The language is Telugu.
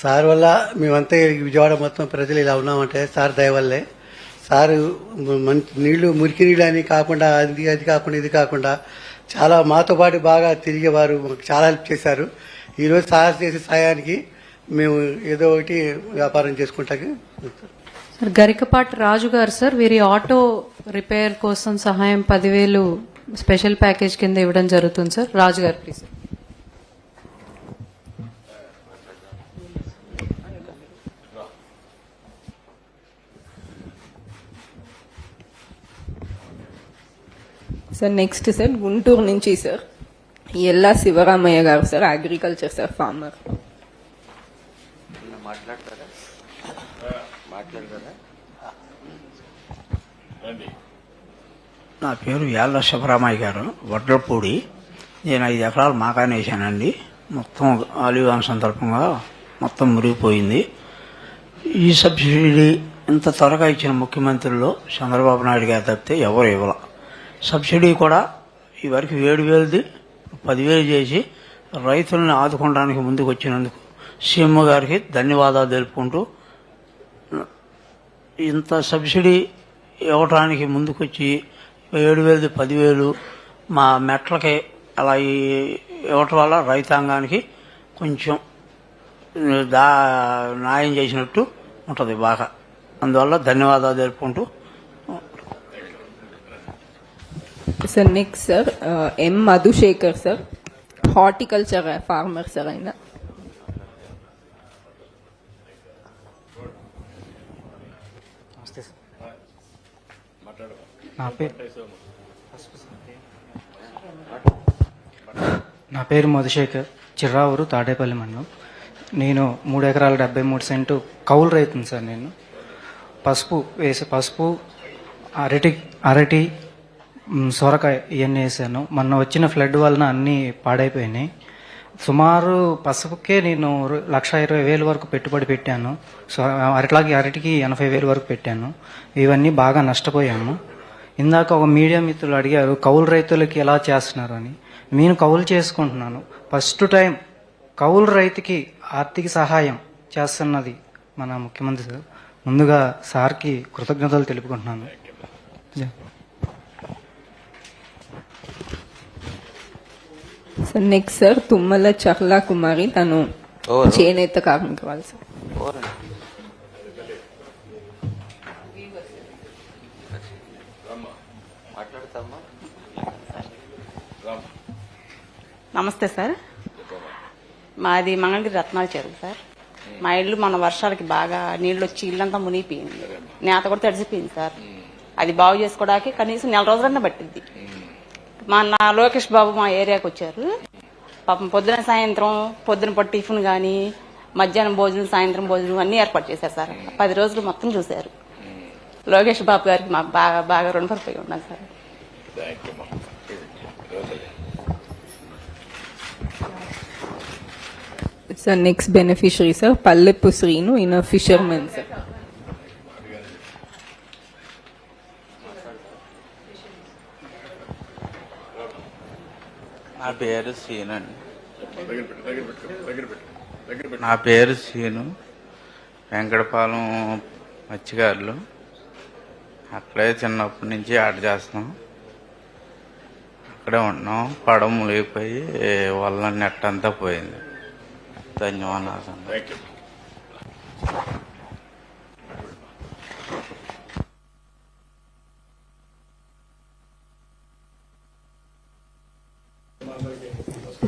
సార్ వల్ల మేమంతా విజయవాడ మొత్తం ప్రజలు ఇలా ఉన్నామంటే సార్ దయవల్లే సారు మంచి నీళ్ళు మురికి నీళ్ళు అని కాకుండా అది అది కాకుండా ఇది కాకుండా చాలా మాతో పాటు బాగా తిరిగేవారు మాకు చాలా హెల్ప్ చేశారు. ఈరోజు సార్ చేసే సాయానికి మేము ఏదో ఒకటి వ్యాపారం చేసుకుంటాకి సార్ గరికపాటి రాజు గారు సార్ వీరి ఆటో రిపేర్ కోసం సహాయం పదివేలు స్పెషల్ ప్యాకేజ్ కింద ఇవ్వడం జరుగుతుంది సార్. రాజు గారు please. Sir next sir Guntur నుంచి సార్. ఎల్లా శివరామయ్య గారు సార్ అగ్రికల్చర్ సార్ ఫార్మర్ మాట్లాడతారా? మాట్లాడతారా? నా పేరు యాళ్ళ శివరామయ్య గారు వడ్రపూడి. నేను ఐదు ఎకరాలు మాకానే వేసానండి. మొత్తం ఆలివాన్ సందర్భంగా మొత్తం మురిగిపోయింది. ఈ సబ్సిడీ ఇంత త్వరగా ఇచ్చిన ముఖ్యమంత్రుల్లో చంద్రబాబు నాయుడు గారు తప్పితే ఎవరు ఇవ్వాల. సబ్సిడీ కూడా ఈ వరకు ఏడు వేలది పదివేలు చేసి రైతులను ఆదుకోవడానికి ముందుకు వచ్చినందుకు సీఎం గారికి ధన్యవాదాలు తెలుపుకుంటూ ఇంత సబ్సిడీ ఇవ్వటానికి ముందుకొచ్చి ఏడు వేలది పదివేలు మా మెట్లకి అలా ఇవ్వటం వల్ల రైతాంగానికి కొంచెం దా న్యాయం చేసినట్టు ఉంటుంది బాగా. అందువల్ల ధన్యవాదాలు తెలుపుకుంటూ sir next sir M Madhusekhar sir horticulture farmer sir ఆయన నా పేరు నా పేరు మధుశేఖర్ చిర్రావూరు తాడేపల్లి మండలం. నేను మూడు ఎకరాల డెబ్బై మూడు సెంటు కౌలు రైతును సార్ నేను. పసుపు వేసి పసుపు అరటి అరటి సొరకాయ ఇవన్నీ వేసాను. మొన్న వచ్చిన ఫ్లడ్ వలన అన్నీ పాడైపోయినాయి. సుమారు పసుపుకే నేను లక్ష ఇరవై వేలు వరకు పెట్టుబడి పెట్టాను. సో అరటిలాగే అరటికి ఎనభై వేలు వరకు పెట్టాను. ఇవన్నీ బాగా నష్టపోయాము. ఇందాక ఒక మీడియా మిత్రులు అడిగారు కౌలు రైతులకి ఎలా చేస్తున్నారు? అని. నేను కౌలు చేసుకుంటున్నాను. ఫస్ట్ టైం కౌలు రైతుకి ఆర్థిక సహాయం చేస్తున్నది మన ముఖ్యమంత్రి సార్. ముందుగా సార్కి కృతజ్ఞతలు తెలుపుకుంటున్నాను. Sir next sir Tummala Chahla Kumari తను? చేనేత కార్మికురాలు సార్. నమస్తే సార్. మాది మంగళగిరి రత్నాల చెరువు సార్. మా ఇల్లు మన వర్షాలకి బాగా నీళ్ళు వచ్చి ఇల్లంతా మునిగిపోయింది. నేత కూడా తడిసిపోయింది సార్. అది బాగు చేసుకోవడానికి కనీసం నెల రోజులన్నా పట్టింది మా నా లోకేష్ బాబు మా ఏరియాకి వచ్చారు. పాపం పొద్దున సాయంత్రం పొద్దున పట్టు టిఫిన్ కానీ మధ్యాహ్నం భోజనం సాయంత్రం భోజనం అన్ని ఏర్పాటు చేశారు సార్. పది రోజులు మొత్తం చూశారు. లోకేష్ బాబు గారికి మాకు బాగా బాగా రుణపడిపోయి ఉన్నాం sir. Sir next beneficiary sir Palleppu Srinu ఈయన ఫిషర్మెన్ సార్ నా పేరు సీను అండి. నా పేరు సీను. వెంకటపాలెం మత్స్యకారులు అక్కడే చిన్నప్పటి నుంచి ఆట చేస్తున్నాం. అక్కడే ఉన్నాం పడవ మునిగిపోయి వల్ల నెట్ అంతా పోయింది. ధన్యవాదాలు.